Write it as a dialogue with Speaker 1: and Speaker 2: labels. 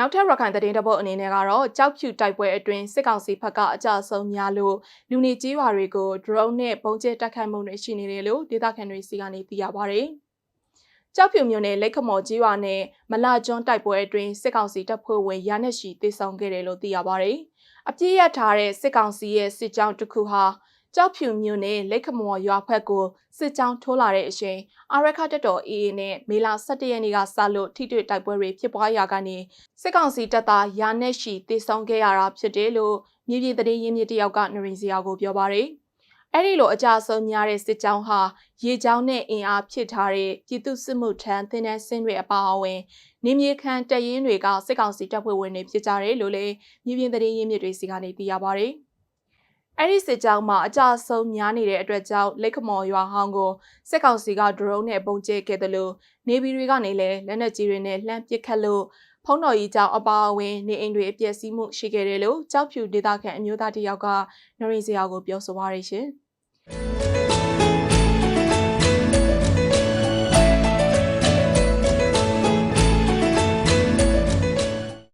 Speaker 1: နောက်ထပ်ရခိုင်သတင်းတပုတ်အနေနဲ့ကတော့ကြောက်ဖြူတိုက်ပွဲအတွင်းစစ်ကောင်စီဘက်ကအကြအဆုံးများလို့လူနေကြီးရွာတွေကို drone နဲ့ပုံကျဲတိုက်ခိုက်မှုတွေရှိနေတယ်လို့ဒေသခံတွေစီကနေသိရပါဗျ။ကြောက်ဖြူမြို့နယ်လက်ခမော်ကြီးရွာနဲ့မလာကျွန်းတိုက်ပွဲအတွင်းစစ်ကောင်စီတပ်ဖွဲ့ဝင်ရာနဲ့ရှိတေဆောင်ခဲ့တယ်လို့သိရပါဗျ။အပြည့်ရထားတဲ့စစ်ကောင်စီရဲ့စစ်ကြောင်းတစ်ခုဟာ ကြောက်ဖြူမြို့နယ်လက်ခမော်ရွာဖက်ကိုစစ်ကြောင်းထိုးလာတဲ့အချိန်အာရခတက်တော် AA နဲ့မေလာ17ရက်နေ့ကစလို့ထိတွေ့တိုက်ပွဲတွေဖြစ်ပွားရာကနေစစ်ကောင်စီတပ်သားရာနဲ့ရှိတေဆုံးခဲ့ရတာဖြစ်တယ်လို့မြေပြင်သတင်းရင်းမြစ်တယောက်ကနရင်စရာကိုပြောပါရယ်အဲ့ဒီလိုအကြဆုံးများတဲ့စစ်ကြောင်းဟာရေကြောင်းနဲ့အင်အားဖြစ်ထားတဲ့ပြည်သူစစ်မှုထမ်းသင်တန်းဆင်းတွေအပါအဝင်နေမြေခန့်တရင်တွေကစစ်ကောင်စီတပ်ဖွဲ့ဝင်တွေဖြစ်ကြတယ်လို့လည်းမြေပြင်သတင်းရင်းမြစ်တွေစီကနေသိရပါရယ် အဲ့ဒီစစ်ကြောင်းမှာအကြဆုံးများနေတဲ့အတွက်ကြောင့်လက်ခမော်ရွာဟောင်းကိုစစ်ကောင်စီကဒရုန်းနဲ့ပုံကျဲခဲ့တယ်လို့နေပြည်တွေကနေလည်းလက်နက်ကြီးတွေနဲ့လှမ်းပစ်ခတ်လို့ဖုံးတော်ကြီးကြောင့်အပါအဝင်နေအိမ်တွေအပျက်စီးမှုရှိခဲ့တယ်လို့ကြောက်ဖြူဒေသခံအမျိုးသားတယောက်ကနရင်စရာကိုပြောဆိုပါရရှင်။